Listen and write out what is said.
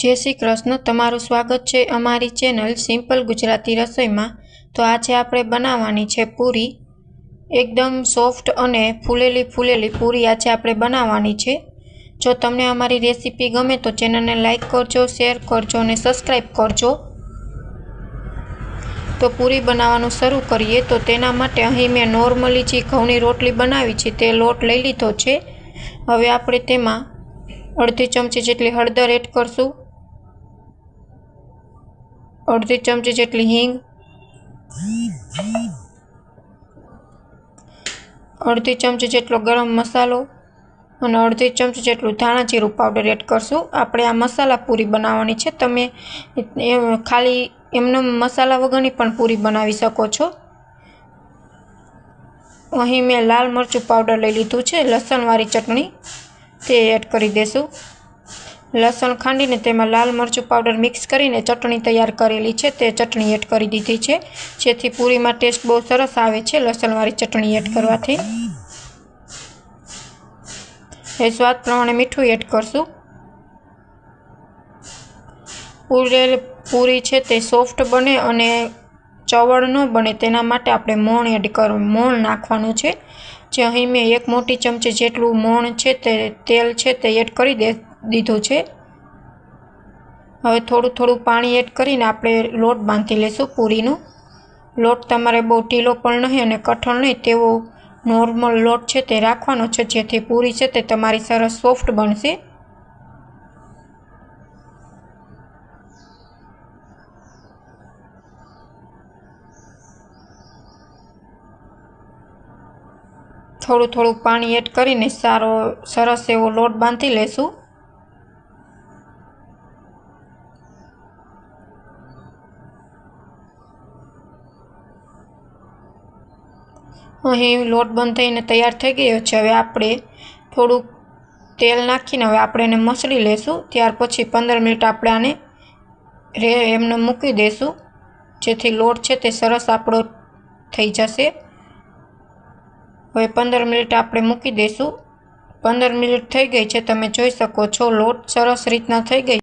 જય શ્રી કૃષ્ણ, તમારું સ્વાગત છે અમારી ચેનલ સિમ્પલ ગુજરાતી રસોઈમાં. તો આજે આપણે બનાવવાની છે પૂરી. એકદમ સોફ્ટ અને ફૂલેલી ફૂલેલી પૂરી આજે આપણે બનાવવાની છે. જો તમને અમારી રેસીપી ગમે તો ચેનલને લાઇક કરજો, શેર કરજો અને સબસ્ક્રાઈબ કરજો. તો પૂરી બનાવવાનું શરૂ કરીએ. તો તેના માટે અહીં મેં નોર્મલી જે ઘઉંની રોટલી બનાવી છે તે લોટ લઈ લીધો છે. હવે આપણે તેમાં અડધી ચમચી જેટલી હળદર એડ કરશું. અડધી ચમચી જેટલી હિંગ. અડધી ચમચી જેટલો ગરમ મસાલો અને અડધી ચમચી જેટલું ધાણા જીરું પાવડર એડ કરશું. આપણે આ મસાલા પૂરી બનાવવાની છે. તમે ખાલી એમને મસાલા વગરની પણ પૂરી બનાવી શકો છો. અહીં મેં લાલ મરચું પાવડર લઈ લીધું છે. લસણવાળી ચટણી તે એડ કરી દેશું. લસણ ખાંડીને તેમાં લાલ મરચું પાવડર મિક્સ કરીને ચટણી તૈયાર કરેલી છે. તે ચટણી એડ કરી દીધી છે. જેથી પૂરીમાં ટેસ્ટ બહુ સરસ આવે છે લસણવાળી ચટણી એડ કરવાથી. એ સ્વાદ પ્રમાણે મીઠું એડ કરશું. પૂરેલ પૂરી છે તે સોફ્ટ બને અને ચવળ ન બને તેના માટે આપણે મોણ એડ કરવું મોણ નાખવાનું છે. જે અહીં મેં એક મોટી ચમચી જેટલું મોણ છે તે તેલ છે તે એડ કરી દે દીધું છે. હવે થોડું થોડું પાણી એડ કરીને આપણે લોટ બાંધી લઈશું પૂરીનું. લોટ તમારે બહુ ઢીલો પણ નહીં અને કઠણ નહીં, તેવો નોર્મલ લોટ છે તે રાખવાનો છે, જેથી પૂરી છે તે તમારી સરસ સોફ્ટ બનશે. થોડું થોડું પાણી એડ કરીને સારો, સરસ એવો લોટ બાંધી લેશું. અહીં લોટ બંધ થઈને તૈયાર થઈ ગયો છે. હવે આપણે થોડુંક તેલ નાખીને હવે આપણે એને મસળી લેશું. ત્યાર પછી પંદર મિનિટ આપણે આને રે એમને મૂકી દઈશું જેથી લોટ છે તે સરસ આપણો થઈ જશે. હવે પંદર મિનિટ આપણે મૂકી દઈશું પંદર મિનિટ થઈ ગઈ છે. તમે જોઈ શકો છો, લોટ સરસ રીતના થઈ ગઈ